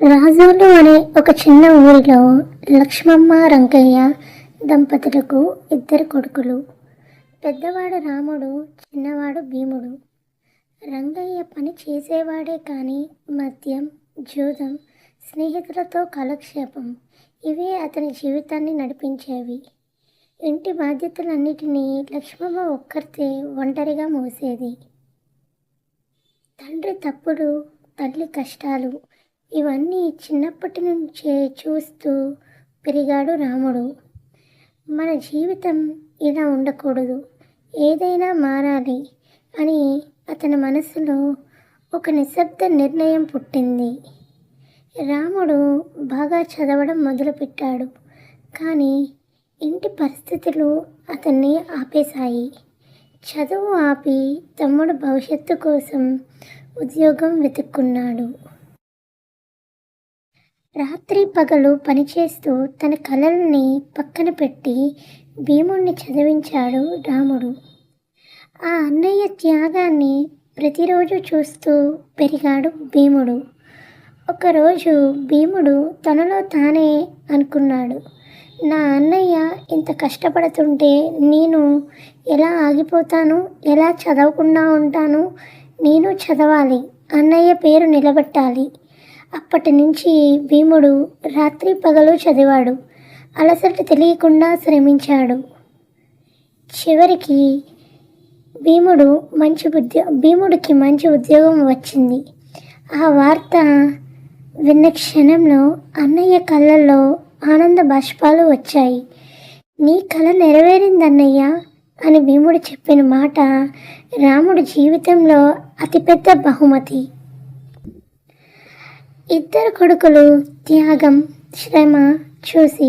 రాజోలు అనే ఒక చిన్న ఊరిలో లక్ష్మమ్మ రంగయ్య దంపతులకు ఇద్దరు కొడుకులు. పెద్దవాడు రాముడు చిన్నవాడు భీముడు. రంగయ్య పని చేసేవాడే కానీ మద్యం జూదం స్నేహితులతో కాలక్షేపం ఇవే అతని జీవితాన్ని నడిపించేవి. ఇంటి బాధ్యతలన్నిటినీ లక్ష్మమ్మ ఒక్కరితే ఒంటరిగా మోసేది. తండ్రి తప్పుడు తల్లి కష్టాలు ఇవన్నీ చిన్నప్పటి నుంచే చూస్తూ పెరిగాడు రాముడు. మన జీవితం ఇలా ఉండకూడదు. ఏదైనా మారాలి అని అతని మనసులో ఒక నిశ్శబ్ద నిర్ణయం పుట్టింది. రాముడు బాగా చదవడం మొదలుపెట్టాడు. కానీ ఇంటి పరిస్థితులు అతన్ని ఆపేశాయి. చదువు ఆపి తమ్ముడు భవిష్యత్తు కోసం ఉద్యోగం వెతుక్కున్నాడు. రాత్రి పగలు పనిచేస్తూ తన కలల్ని పక్కన పెట్టి భీముణ్ణి చదివించాడు రాముడు. ఆ అన్నయ్య త్యాగాన్ని ప్రతిరోజు చూస్తూ పెరిగాడు భీముడు. ఒకరోజు భీముడు తనలో తానే అనుకున్నాడు. నా అన్నయ్య ఇంత కష్టపడుతుంటే నేను ఎలా ఆగిపోతాను? ఎలా చదవకుండా ఉంటాను? నేను చదవాలి. అన్నయ్య పేరు నిలబెట్టాలి. అప్పటి నుంచి భీముడు రాత్రి పగలు చదివాడు. అలసట తెలియకుండా శ్రమించాడు. చివరికి భీముడు మంచి ఉద్యో భీముడికి మంచి ఉద్యోగం వచ్చింది. ఆ వార్త విన్న క్షణంలో అన్నయ్య కళ్ళల్లో ఆనంద బాష్పాలు వచ్చాయి. నీ కళ నెరవేరింది అన్నయ్య అని భీముడు చెప్పిన మాట రాముడి జీవితంలో అతిపెద్ద బహుమతి. ఇద్దరు కొడుకులు త్యాగం శ్రమ చూసి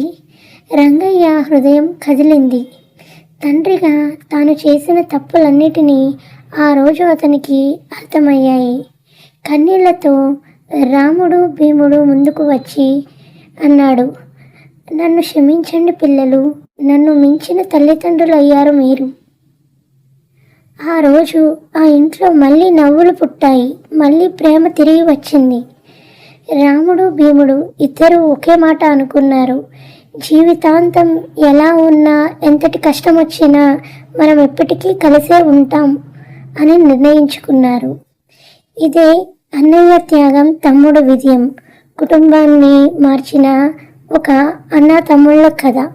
రంగయ్య హృదయం కదిలింది. తండ్రిగా తాను చేసిన తప్పులన్నిటినీ ఆ రోజు అతనికి అర్థమయ్యాయి. కన్నీళ్ళతో రాముడు భీముడు ముందుకు వచ్చి అన్నాడు నన్ను క్షమించండి పిల్లలు నన్ను మించిన తల్లిదండ్రులు అయ్యారు మీరు. ఆ రోజు ఆ ఇంట్లో మళ్ళీ నవ్వులు పుట్టాయి మళ్ళీ ప్రేమ తిరిగి వచ్చింది. రాముడు భీముడు ఇద్దరు ఒకే మాట అనుకున్నారు. జీవితాంతం ఎలా ఉన్నా ఎంతటి కష్టం వచ్చినా మనం ఎప్పటికీ కలిసే ఉంటాం అని నిర్ణయించుకున్నారు. ఇదే అన్నయ్య త్యాగం తమ్ముడు విజయం. కుటుంబాన్ని మార్చిన ఒక అన్న తమ్ముళ్ళ కథ.